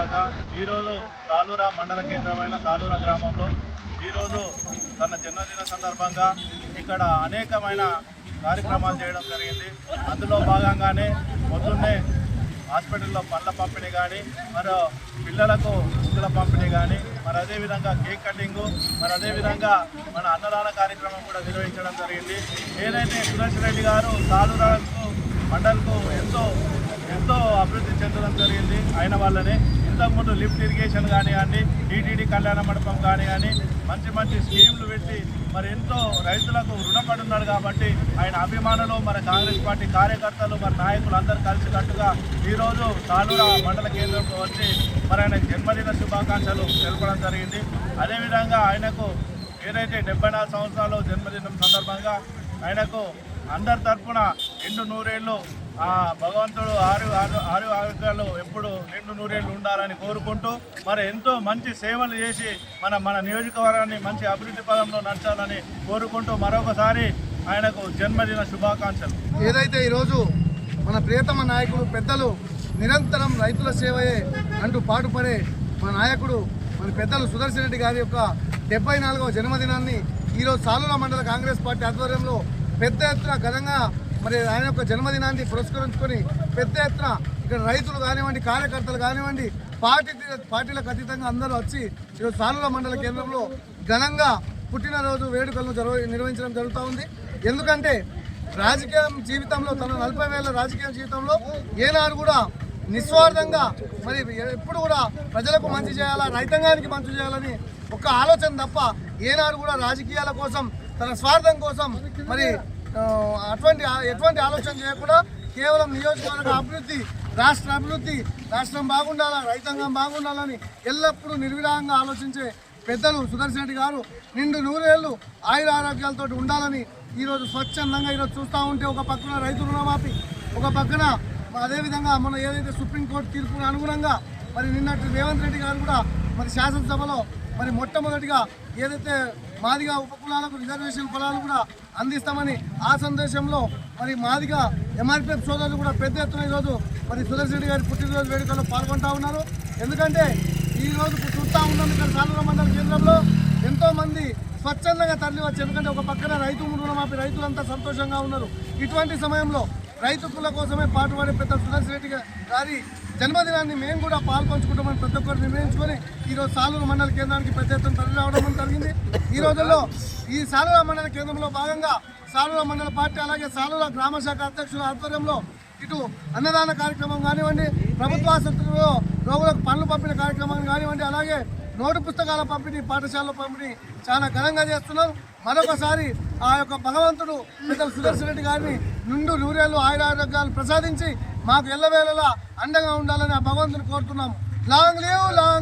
సందర్భంగా ఈరోజు తాలూరా మండల కేంద్రమైన తాలూరా గ్రామంలో ఈరోజు తన జన్మదిన సందర్భంగా ఇక్కడ అనేకమైన కార్యక్రమాలు చేయడం జరిగింది. అందులో భాగంగానే పొద్దున్నే హాస్పిటల్లో పండ్ల పంపిణీ కానీ మరి పిల్లలకు బుక్కుల పంపిణీ కానీ మరి అదేవిధంగా కేక్ కటింగు మరి అదేవిధంగా మన అన్నదాన కార్యక్రమం కూడా నిర్వహించడం జరిగింది. ఏదైతే సురేష్ రెడ్డి గారు తాలూరాకు మండలకు ఎంతో ఎంతో అభివృద్ధి చెందడం జరిగింది. ఆయన వల్లనే ఇంతకుముందు లిఫ్ట్ ఇరిగేషన్ కానివ్వండి టీటీడీ కళ్యాణ మండపం కానివ్వండి మంచి మంచి స్కీమ్లు పెట్టి మరి ఎంతో రైతులకు రుణపడి ఉన్నాడు కాబట్టి ఆయన అభిమానులు మరి కాంగ్రెస్ పార్టీ కార్యకర్తలు మరి నాయకులు అందరూ కలిసికట్టుగా ఈరోజు తాలూరా మండల కేంద్రంలో వచ్చి మరి ఆయన జన్మదిన శుభాకాంక్షలు తెలపడం జరిగింది. అదేవిధంగా ఆయనకు ఏదైతే డెబ్బై నాలుగు సంవత్సరాలు జన్మదినం సందర్భంగా ఆయనకు అందరి తరఫున నిండు నూరేళ్ళు ఆ భగవంతుడు ఆరు ఆరు ఆరు ఆరోగ్యాలు ఎప్పుడు నిండు నూరేళ్ళు ఉండాలని కోరుకుంటూ మరి ఎంతో మంచి సేవలు చేసి మన మన నియోజకవర్గాన్ని మంచి అభివృద్ధి పదంలో నడచాలని కోరుకుంటూ మరొకసారి ఆయనకు జన్మదిన శుభాకాంక్షలు. ఏదైతే ఈరోజు మన ప్రియతమ నాయకుడు పెద్దలు నిరంతరం రైతుల సేవయే అంటూ పాటుపడే మన నాయకుడు మన పెద్దలు సుదర్శన్ రెడ్డి గారి యొక్క డెబ్బై నాలుగవ జన్మదినాన్ని ఈరోజు సాలుల మండల కాంగ్రెస్ పార్టీ ఆధ్వర్యంలో పెద్ద ఎత్తున ఘనంగా మరి ఆయన యొక్క జన్మదినాన్ని పురస్కరించుకొని పెద్ద ఎత్తున ఇక్కడ రైతులు కానివ్వండి కార్యకర్తలు కానివ్వండి పార్టీ పార్టీలకు అతీతంగా అందరూ వచ్చి ఈరోజు సాలుల మండల కేంద్రంలో ఘనంగా పుట్టినరోజు వేడుకలను జరవ నిర్వహించడం జరుగుతూ ఉంది. ఎందుకంటే రాజకీయ జీవితంలో తన నలభై వేల రాజకీయ జీవితంలో ఏనాడు కూడా నిస్వార్థంగా మరి ఎప్పుడు కూడా ప్రజలకు మంచి చేయాలా రైతాంగానికి మంచి చేయాలని ఒక ఆలోచన తప్ప ఏనాడు కూడా రాజకీయాల కోసం తన స్వార్థం కోసం మరి అటువంటి ఎటువంటి ఆలోచన చేయకుండా కేవలం నియోజకవర్గ అభివృద్ధి రాష్ట్ర అభివృద్ధి రాష్ట్రం బాగుండాలా రైతాంగం బాగుండాలని ఎల్లప్పుడూ నిర్విరాగంగా ఆలోచించే పెద్దలు సుదర్శన్ రెడ్డి గారు నిండు నూరేళ్ళు ఆయుర ఆరోగ్యాలతో ఉండాలని ఈరోజు స్వచ్ఛందంగా ఈరోజు చూస్తూ ఉంటే ఒక పక్కన రైతు రుణమాఫీ ఒక పక్కన అదేవిధంగా మన ఏదైతే సుప్రీంకోర్టు తీర్పుకు అనుగుణంగా మరి నిన్నటి రేవంత్ రెడ్డి గారు కూడా మరి శాసనసభలో మరి మొట్టమొదటిగా ఏదైతే మాదిగా ఉపకులాలకు రిజర్వేషన్ పొలాలు కూడా అందిస్తామని ఆ సందేశంలో మరి మాదిగా ఎంఆర్పిఎఫ్ సోదరులు కూడా పెద్ద ఎత్తున ఈరోజు మరి సుదర్శన్ రెడ్డి గారి పుట్టినరోజు వేడుకల్లో పాల్గొంటా ఉన్నారు. ఎందుకంటే ఈ రోజు చూస్తూ ఉన్నాం ఇక్కడ సాధారణ మండల కేంద్రంలో ఎంతోమంది స్వచ్ఛందంగా తరలి వచ్చి ఎందుకంటే ఒక పక్కన రైతు రుణమాపి రైతులంతా సంతోషంగా ఉన్నారు. ఇటువంటి సమయంలో రైతుల కోసమే పాటుపడే పెద్ద సుదర్శన్ రెడ్డి గారి జన్మదినాన్ని మేము కూడా పాల్పంచుకుంటామని ప్రతి ఒక్కరు నిర్ణయించుకొని ఈరోజు సాలూరు మండల కేంద్రానికి పెద్ద ఎత్తున తరలి రావడం జరిగింది. ఈ రోజుల్లో ఈ సాలూరు మండల కేంద్రంలో భాగంగా సాలూరు మండల పార్టీ అలాగే సాలూరు గ్రామ శాఖ అధ్యక్షుల ఆధ్వర్యంలో ఇటు అన్నదాన కార్యక్రమం కానివ్వండి ప్రభుత్వ ఆసుపత్రిలో రోగులకు పనులు పంపిణీ కార్యక్రమం కానివ్వండి అలాగే నోటు పుస్తకాల పంపిణీ పాఠశాల పంపిణీ చాలా ఘనంగా చేస్తున్నారు. మరొకసారి ఆ యొక్క భగవంతుడు పెద్దలు సుదర్శన్ రెడ్డి గారిని నుండు నూరేళ్ళు ఆయురారోగ్యాలు ప్రసాదించి మాకు ఎల్లవేళలా అండగా ఉండాలని ఆ భగవంతుని కోరుతున్నాము. Long live long